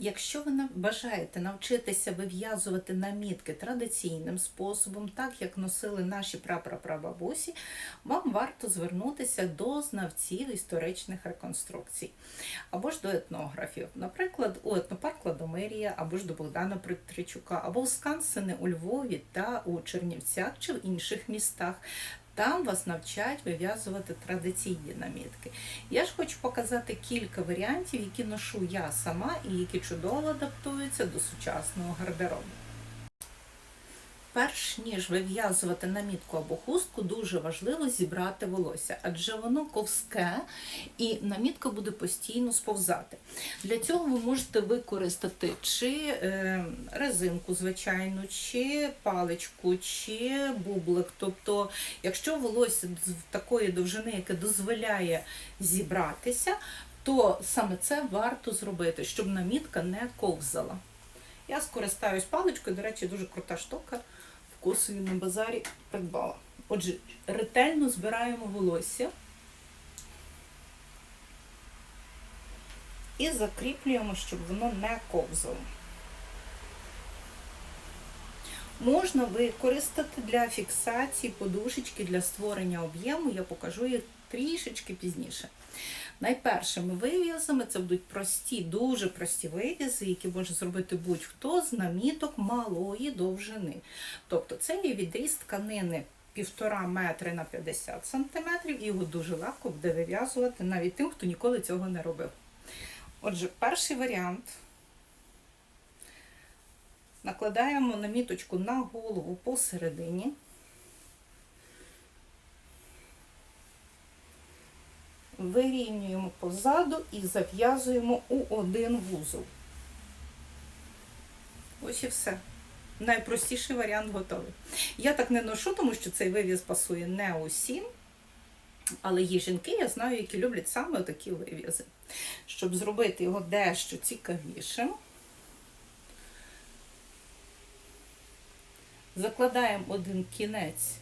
Якщо ви бажаєте навчитися вив'язувати намітки традиційним способом, так як носили наші прапрапрабабусі, вам варто звернутися до знавців історичних реконструкцій або ж до етнографів, наприклад, у етнопарк Ладомирія, або ж до Богдана Притричука, або в Скансени у Львові та у Чернівцях чи в інших містах. Там вас навчать вив'язувати традиційні намітки. Я ж хочу показати кілька варіантів, які ношу я сама і які чудово адаптуються до сучасного гардеробу. Перш ніж вив'язувати намітку або хустку, дуже важливо зібрати волосся, адже воно ковське і намітка буде постійно сповзати. Для цього ви можете використати чи е, резинку, звичайну, чи паличку, чи бублик. Тобто, якщо волосся такої довжини, яке дозволяє зібратися, то саме це варто зробити, щоб намітка не ковзала. Я скористаюсь паличкою, до речі, дуже крута штука. В Косові на базарі придбала. Отже, ретельно збираємо волосся і закріплюємо, щоб воно не ковзало. Можна використати для фіксації подушечки для створення об'єму, я покажу їх трішечки пізніше. Найпершими вив'язами це будуть прості, дуже прості вив'язи, які може зробити будь-хто з наміток малої довжини. Тобто це є відріз тканини 1,5 метри на 50 сантиметрів, і його дуже легко буде вив'язувати навіть тим, хто ніколи цього не робив. Отже, перший варіант. Накладаємо наміточку на голову посередині. Вирівнюємо позаду і зав'язуємо у один вузол. Ось і все. Найпростіший варіант готовий. Я так не ношу, тому що цей вивіз пасує не усім. Але є жінки, я знаю, які люблять саме такі вив'язи. Щоб зробити його дещо цікавішим, закладаємо один кінець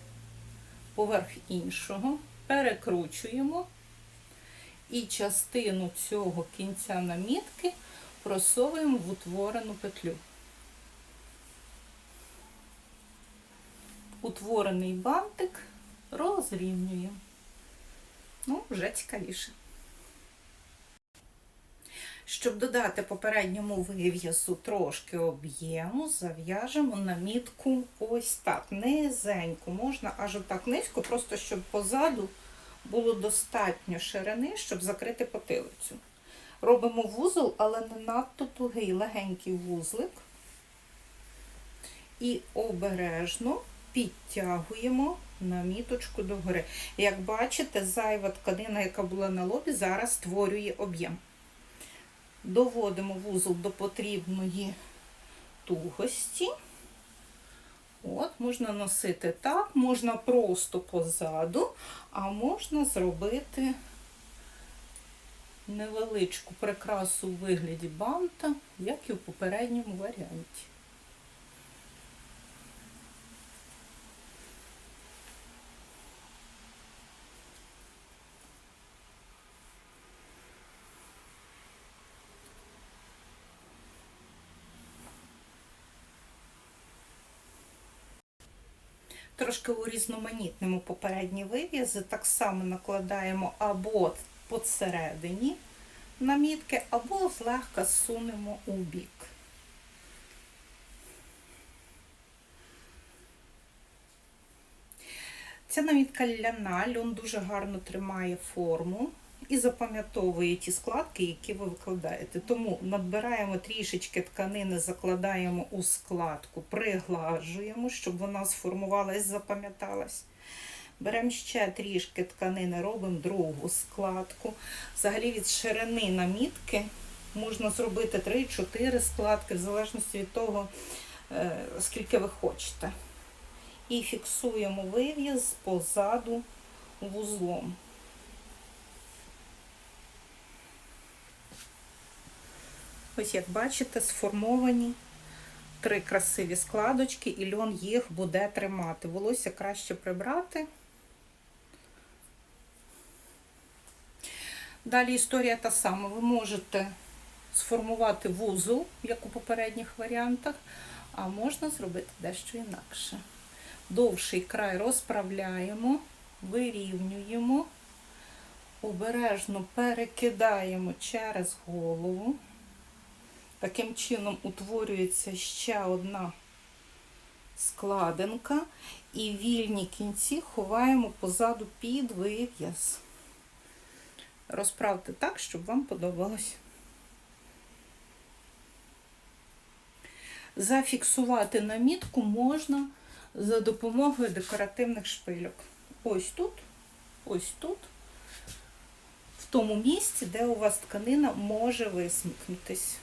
поверх іншого, перекручуємо і частину цього кінця намітки просовуємо в утворену петлю. Утворений бантик розрівнюємо. Ну, вже цікавіше. Щоб додати попередньому вив'язу трошки об'єму, зав'яжемо намітку ось так, низенько. Можна аж отак низько, просто щоб позаду було достатньо ширини, щоб закрити потилицю. Робимо вузол, але не надто тугий, легенький вузлик. І обережно підтягуємо наміточку догори. Як бачите, зайва тканина, яка була на лобі, зараз створює об'єм. Доводимо вузол до потрібної тугості. От, можна носити так, можна просто позаду, а можна зробити невеличку прикрасу у вигляді банта, як і в попередньому варіанті. Трошки урізноманітнимо попередні вив'язи, так само накладаємо або посередині намітки, або злегка сунемо у бік. Ця намітка ляна, льон дуже гарно тримає форму і запам'ятовує ті складки, які ви викладаєте. Тому надбираємо трішечки тканини, закладаємо у складку, приглажуємо, щоб вона сформувалась, запам'яталась. Беремо ще трішки тканини, робимо другу складку. Взагалі від ширини намітки можна зробити 3-4 складки, в залежності від того, е, скільки ви хочете. І фіксуємо вив'яз позаду вузлом. Ось як бачите, сформовані три красиві складочки, і льон їх буде тримати. Волосся краще прибрати. Далі історія та сама. Ви можете сформувати вузол, як у попередніх варіантах, а можна зробити дещо інакше. Довший край розправляємо, вирівнюємо, обережно перекидаємо через голову. Таким чином утворюється ще одна складинка, і вільні кінці ховаємо позаду під вив'яз. Розправте так, щоб вам подобалось. Зафіксувати намітку можна за допомогою декоративних шпильок. Ось тут, ось тут, в тому місці, де у вас тканина може висмикнутись.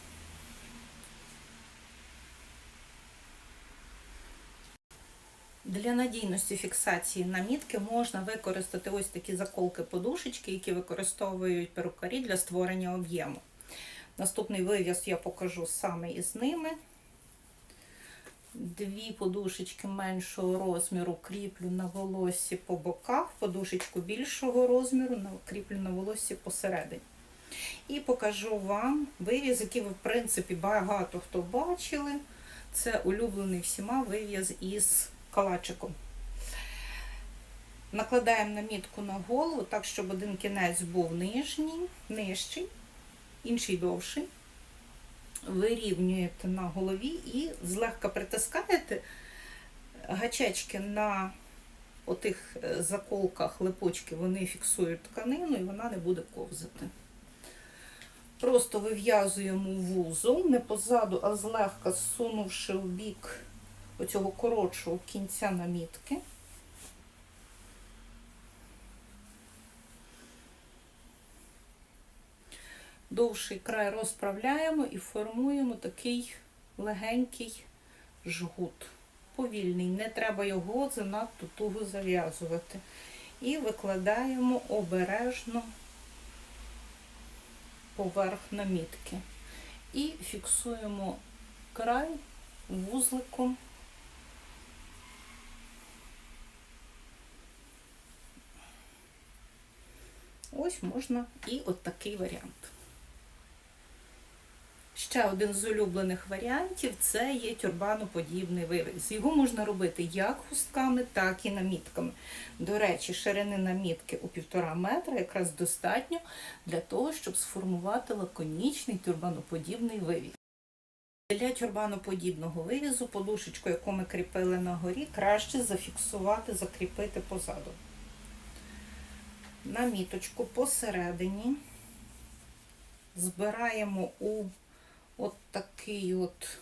Для надійності фіксації намітки можна використати ось такі заколки-подушечки, які використовують перукарі для створення об'єму. Наступний вив'яз я покажу саме із ними. Дві подушечки меншого розміру кріплю на волосі по боках, подушечку більшого розміру кріплю на волосі посередині. І покажу вам вив'яз, який ви, в принципі, багато хто бачили. Це улюблений всіма вив'яз із калачиком. Накладаємо намітку на голову, так, щоб один кінець був нижній, нижчий, інший довший. Вирівнюєте на голові і злегка притискаєте гачечки на отих заколках липочки, вони фіксують тканину і вона не буде ковзати. Просто вив'язуємо вузол, не позаду, а злегка зсунувши в бік оцього коротшого кінця намітки. Довший край розправляємо і формуємо такий легенький жгут. Повільний, не треба його занадто туго зав'язувати. І викладаємо обережно поверх намітки. І фіксуємо край вузликом. Ось можна і от такий варіант. Ще один з улюблених варіантів це є тюрбаноподібний вивіз. Його можна робити як хустками, так і намітками. До речі, ширини намітки у 1,5 метра якраз достатньо для того, щоб сформувати лаконічний тюрбаноподібний вивіз. Для тюрбаноподібного вивізу подушечку, яку ми кріпили на горі, краще зафіксувати, закріпити позаду. Наміточку посередині. Збираємо у от такий от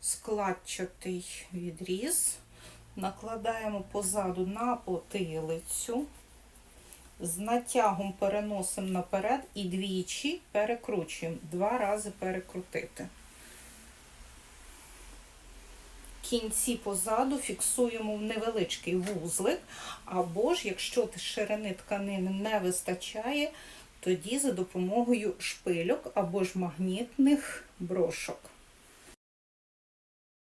складчатий відріз, накладаємо позаду на потилицю, з натягом переносимо наперед і двічі перекручуємо, два рази перекрутити. Кінці позаду фіксуємо в невеличкий вузлик, або ж, якщо ширини тканини не вистачає, тоді за допомогою шпильок або ж магнітних брошок.